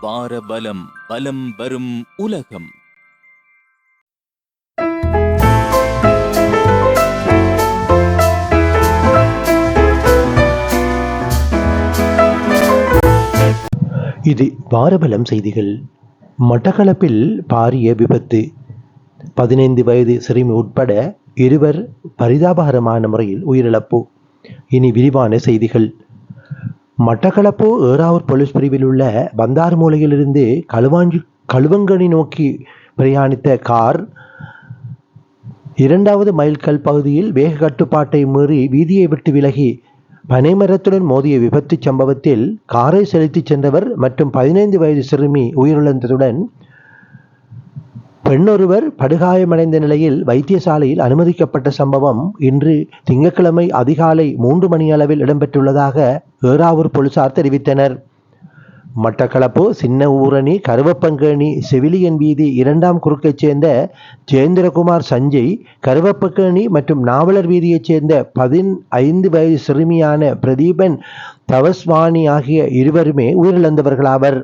வார பலம் பலம் வரும் உலகம். இது வாரபலம் செய்திகள். மட்டக்களப்பில் பாரிய விபத்து. பதினைந்து வயது சிறுமி உட்பட இருவர் பரிதாபகரமான முறையில் உயிரிழப்பு. இனி விரிவான செய்திகள். மட்டக்களப்பு ஏறாவூர் போலீஸ் பிரிவில் உள்ள பந்தார்மூலையிலிருந்து களுவாஞ்சி களுவங்கனி நோக்கி பிரயாணித்த கார் இரண்டாவது மைல்கல் பகுதியில் வேக கட்டுப்பாட்டை மீறி வீதியை விட்டு விலகி பனைமரத்துடன் மோதிய விபத்து சம்பவத்தில் காரை செலுத்திச் சென்றவர் மற்றும் பதினைந்து வயது சிறுமி உயிரிழந்ததுடன் பெண்ணொருவர் படுகாயமடைந்த நிலையில் வைத்தியசாலையில் அனுமதிக்கப்பட்ட சம்பவம் இன்று திங்கட்கிழமை அதிகாலை மூன்று மணி அளவில் இடம்பெற்றுள்ளதாக ஏறாவூர் போலீசார் தெரிவித்தனர். மட்டக்களப்பு சின்ன ஊரணி கருவப்பங்கேணி செவிலியன் வீதி இரண்டாம் குறுக்கைச் சேர்ந்த ஜெயேந்திரகுமார் சஞ்சய் கருவப்பங்கேணி மற்றும் நாவலர் வீதியைச் சேர்ந்த பதின் ஐந்து வயது சிறுமியான பிரதீபன் தவஸ்வாணி ஆகிய இருவருமே உயிரிழந்தவர்களாவர்.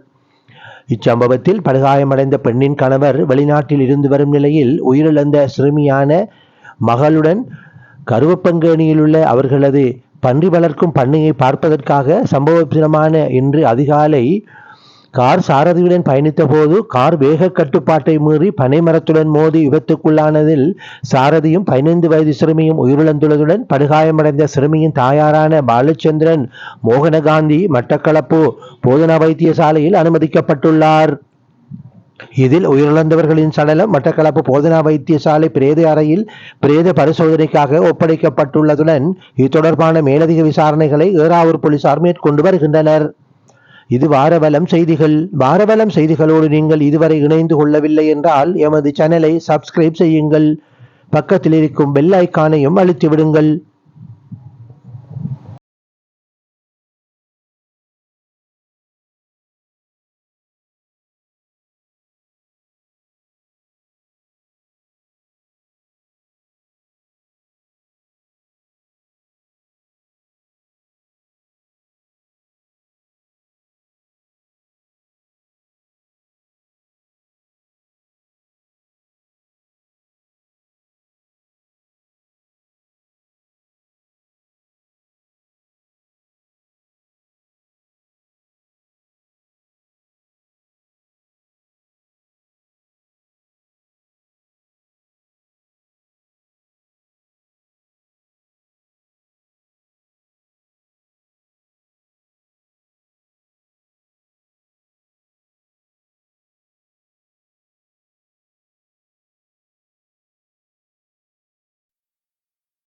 இச்சம்பவத்தில் படுகாயமடைந்த பெண்ணின் கணவர் வெளிநாட்டில் இருந்து வரும் நிலையில் உயிரிழந்த சிறுமியான மகளுடன் கருவப்பங்கேணியில் உள்ள அவர்களது பன்றி வளர்க்கும் பண்ணையை பார்ப்பதற்காக சம்பவ தினமான இன்று அதிகாலை கார் சாரதியுடன் பயணித்த போது கார் வேக கட்டுப்பாட்டை மீறி பனைமரத்துடன் மோதி விபத்துக்குள்ளானதில் சாரதியும் பதினைந்து வயது சிறுமியும் உயிரிழந்துள்ளதுடன் படுகாயமடைந்த சிறுமியின் தாயாரான பாலச்சந்திரன் மோகனகாந்தி மட்டக்களப்பு போதனா வைத்தியசாலையில் அனுமதிக்கப்பட்டுள்ளார். இதில் உயிரிழந்தவர்களின் சடலம் மட்டக்களப்பு போதனா வைத்தியசாலை பிரேத அறையில் பிரேத பரிசோதனைக்காக ஒப்படைக்கப்பட்டுள்ளதுடன் இது தொடர்பான மேலதிக விசாரணைகளை ஏறாவூர் போலீசார் மேற்கொண்டு வருகின்றனர். இது வாரவலம் செய்திகள். வாரவலம் செய்திகளோடு நீங்கள் இதுவரை இணைந்து கொள்ளவில்லை என்றால் எமது சேனலை சப்ஸ்கிரைப் செய்யுங்கள். பக்கத்தில் இருக்கும் பெல் ஐக்கானையும் அழுத்தி விடுங்கள்